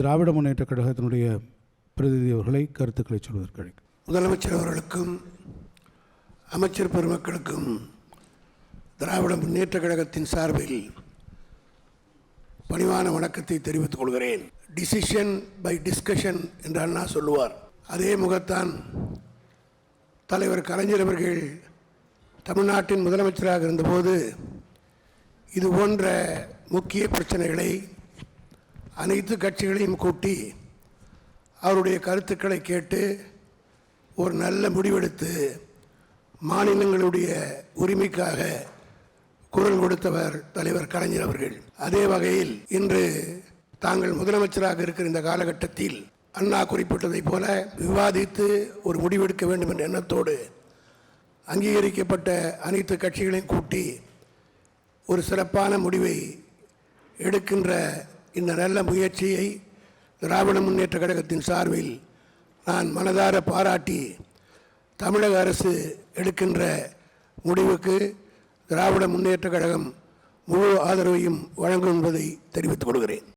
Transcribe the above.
திராவிட முன்னேற்ற கழகத்தினுடைய பிரதிநிதி அவர்களை கருத்துக்களை சொல்வதற்கு முதலமைச்சர் அவர்களுக்கும் அமைச்சர் பெருமக்களுக்கும் திராவிட முன்னேற்ற கழகத்தின் சார்பில் பணிவான வணக்கத்தை தெரிவித்துக் கொள்கிறேன். டிசிஷன் பை டிஸ்கஷன் என்று அண்ணா சொல்லுவார். அதே முகத்தான் தலைவர் கலைஞர் அவர்கள் தமிழ்நாட்டின் முதலமைச்சராக இருந்தபோது இது போன்ற முக்கிய பிரச்சனைகளை அனைத்து கட்சிகளையும் கூட்டி அவருடைய கருத்துக்களை கேட்டு ஒரு நல்ல முடிவெடுத்து மாநிலங்களுடைய உரிமைக்காக குரல் கொடுத்தவர் தலைவர் கலைஞர் அவர்கள். அதே வகையில் இன்று தாங்கள் முதலமைச்சராக இருக்கிற இந்த காலகட்டத்தில் அண்ணா குறிப்பிட்டதைப் போல விவாதித்து ஒரு முடிவெடுக்க வேண்டும் என்ற எண்ணத்தோடு அங்கீகரிக்கப்பட்ட அனைத்து கட்சிகளையும் கூட்டி ஒரு சிறப்பான முடிவை எடுக்கின்ற இந்த நல்ல முயற்சியை திராவிட முன்னேற்ற கழகத்தின் சார்பில் நான் மனதார பாராட்டி தமிழக அரசு எடுக்கின்ற முடிவுக்கு திராவிட முன்னேற்ற கழகம் முழு ஆதரவையும் வழங்கும் என்பதை தெரிவித்துக் கொள்கிறேன்.